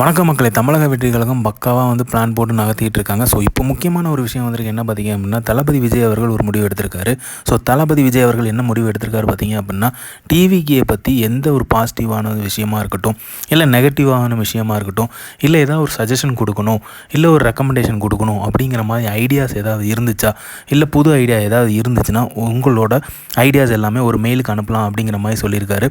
வணக்கம் மக்களை. தமிழக வெற்றி கழகம் பக்காவாக வந்து பிளான் போட்டு நகர்த்திட்டு இருக்காங்க. ஸோ இப்போ முக்கியமான ஒரு விஷயம் வந்திருக்கு. என்ன பார்த்தீங்க அப்படின்னா தளபதி விஜய் அவர்கள் ஒரு முடிவு எடுத்திருக்காரு. ஸோ தளபதி விஜய் அவர்கள் என்ன முடிவு எடுத்திருக்காரு பார்த்தீங்க அப்படின்னா டிவிக்கியை பற்றி எந்த ஒரு பாசிட்டிவான விஷயமா இருக்கட்டும் இல்லை நெகட்டிவான விஷயமா இருக்கட்டும் இல்லை ஏதாவது ஒரு சஜஷன் கொடுக்கணும் இல்லை ஒரு ரெக்கமெண்டேஷன் கொடுக்கணும் அப்படிங்கிற மாதிரி ஐடியாஸ் ஏதாவது இருந்துச்சா இல்லை புது ஐடியா ஏதாவது இருந்துச்சுன்னா உங்களோட ஐடியாஸ் எல்லாமே ஒரு மெயிலுக்கு அனுப்பலாம் அப்படிங்கிற மாதிரி சொல்லியிருக்காரு.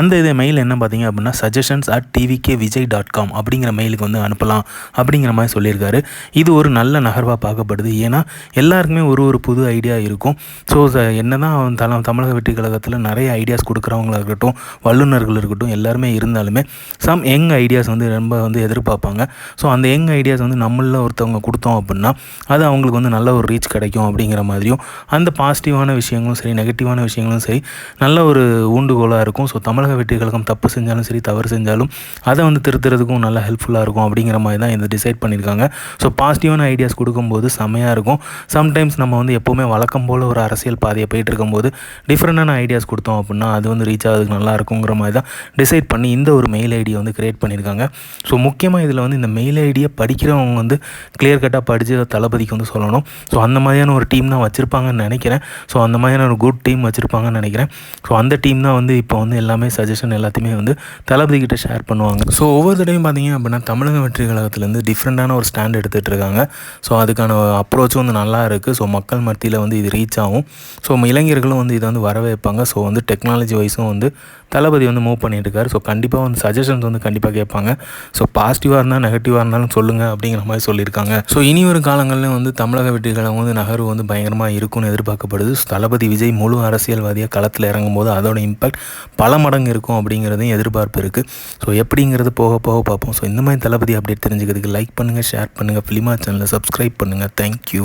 அந்த இது மெயில் என்ன பார்த்தீங்க அப்படின்னா suggestions at TVK Vijay dot com அப்படிங்கிற மெயிலுக்கு வந்து அனுப்பலாம் அப்படிங்கிற மாதிரி சொல்லியிருக்காரு. இது ஒரு நல்ல நகர்வாக பார்க்கப்படுது. ஏன்னா எல்லாருக்குமே ஒரு ஒரு புது ஐடியா இருக்கும். ஸோ என்ன தான் தலம் தமிழக வெற்றி கழகத்தில் நிறைய ஐடியாஸ் கொடுக்குறவங்களாக இருக்கட்டும் வல்லுநர்கள் இருக்கட்டும் எல்லாருமே இருந்தாலுமே சம் யங் ஐடியாஸ் வந்து ரொம்ப வந்து எதிர்பார்ப்பாங்க. ஸோ அந்த யங் ஐடியாஸ் வந்து நம்மளில் ஒருத்தவங்க கொடுத்தோம் அப்படின்னா அது அவங்களுக்கு வந்து நல்ல ஒரு ரீச் கிடைக்கும் அப்படிங்கிற மாதிரியும் அந்த பாசிட்டிவான விஷயங்களும் சரி நெகட்டிவான விஷயங்களும் சரி நல்ல ஒரு ஊண்டுகோலாக இருக்கும். ஸோ தமிழக வெற்றி கழகம் தப்பு செஞ்சாலும் சரி தவறு செஞ்சாலும் அதை வந்து திருத்துறதுக்கும் நல்ல நல்லா ஹெல்ப்ஃபுல்லாக இருக்கும் அப்படிங்கிற மாதிரி தான் இதை டிசைட் பண்ணியிருக்காங்க. ஸோ பாசிட்டிவான ஐடியாஸ் கொடுக்கும்போது செம்மையாக இருக்கும். சம்டைம்ஸ் நம்ம வந்து எப்போவுமே வழக்கம் போல் ஒரு அரசியல் பாதையை போயிட்டு இருக்கும்போது டிஃப்ரெண்டான ஐடியாஸ் கொடுத்தோம் அப்படின்னா அது வந்து ரீச் ஆகுதுக்கு நல்லா இருக்குங்கிற மாதிரி தான் டிசைட் பண்ணி இந்த ஒரு மெயில் ஐடியை வந்து க்ரியேட் பண்ணியிருக்காங்க. ஸோ முக்கியமாக இதில் வந்து இந்த மெயில் ஐடியை படிக்கிறவங்க வந்து கிளியர் கட்டாக படித்து தளபதிக்கு வந்து சொல்லணும். ஸோ அந்த மாதிரியான ஒரு டீம் தான் வச்சுருப்பாங்கன்னு நினைக்கிறேன். ஸோ அந்த மாதிரியான ஒரு குட் டீம் வச்சுருப்பாங்கன்னு நினைக்கிறேன். ஸோ அந்த டீம் தான் வந்து இப்போ வந்து எல்லாமே சஜஷன் எல்லாத்தையுமே வந்து தளபதி கிட்ட ஷேர் பண்ணுவாங்க. ஸோ ஒவ்வொரு தடையும் பார்த்தீங்கன்னா பார்த்தீங்க அப்படின்னா தமிழக வெற்றி கழகத்துலேருந்து டிஃப்ரெண்ட்டான ஒரு ஸ்டாண்ட் எடுத்துகிட்டு இருக்காங்க. ஸோ அதுக்கான அப்ரோச்சும் வந்து நல்லா இருக்குது ஸோ மக்கள் மத்தியில் வந்து இது ரீச் ஆகும். ஸோ இளைஞர்களும் வந்து இதை வந்து வரவேற்பாங்க. ஸோ வந்து டெக்னாலஜி வைஸும் வந்து தளபதி வந்து மூவ் பண்ணிட்டு இருக்காரு. ஸோ கண்டிப்பாக வந்து சஜஷன்ஸ் வந்து கண்டிப்பாக கேட்பாங்க. ஸோ பாசிட்டிவாக இருந்தால் நெகட்டிவாக இருந்தாலும் சொல்லுங்கள் அப்படிங்கிற மாதிரி சொல்லியிருக்காங்க. ஸோ இனி ஒரு காலங்களில் வந்து தமிழக வெற்றி கழகம் வந்து நகர்வு வந்து பயங்கரமாக இருக்கும்னு எதிர்பார்க்கப்படுது. தளபதி விஜய் முழு அரசியல்வாதியாக களத்தில் இறங்கும் போது அதோட இம்பாக்ட் பல மடங்கு இருக்கும் அப்படிங்கிறதையும் எதிர்பார்ப்பு இருக்குது ஸோ எப்படிங்கிறது போக போக பார்ப்போம். ஸோ இந்த மாதிரி தளபதி அப்டேட் தெரிஞ்சுக்கிறதுக்கு லைக் பண்ணுங்கள் ஷேர் பண்ணுங்கள் ஃபிலிமா சேனலை சப்ஸ்கிரைப் பண்ணுங்கள் தேங்க்யூ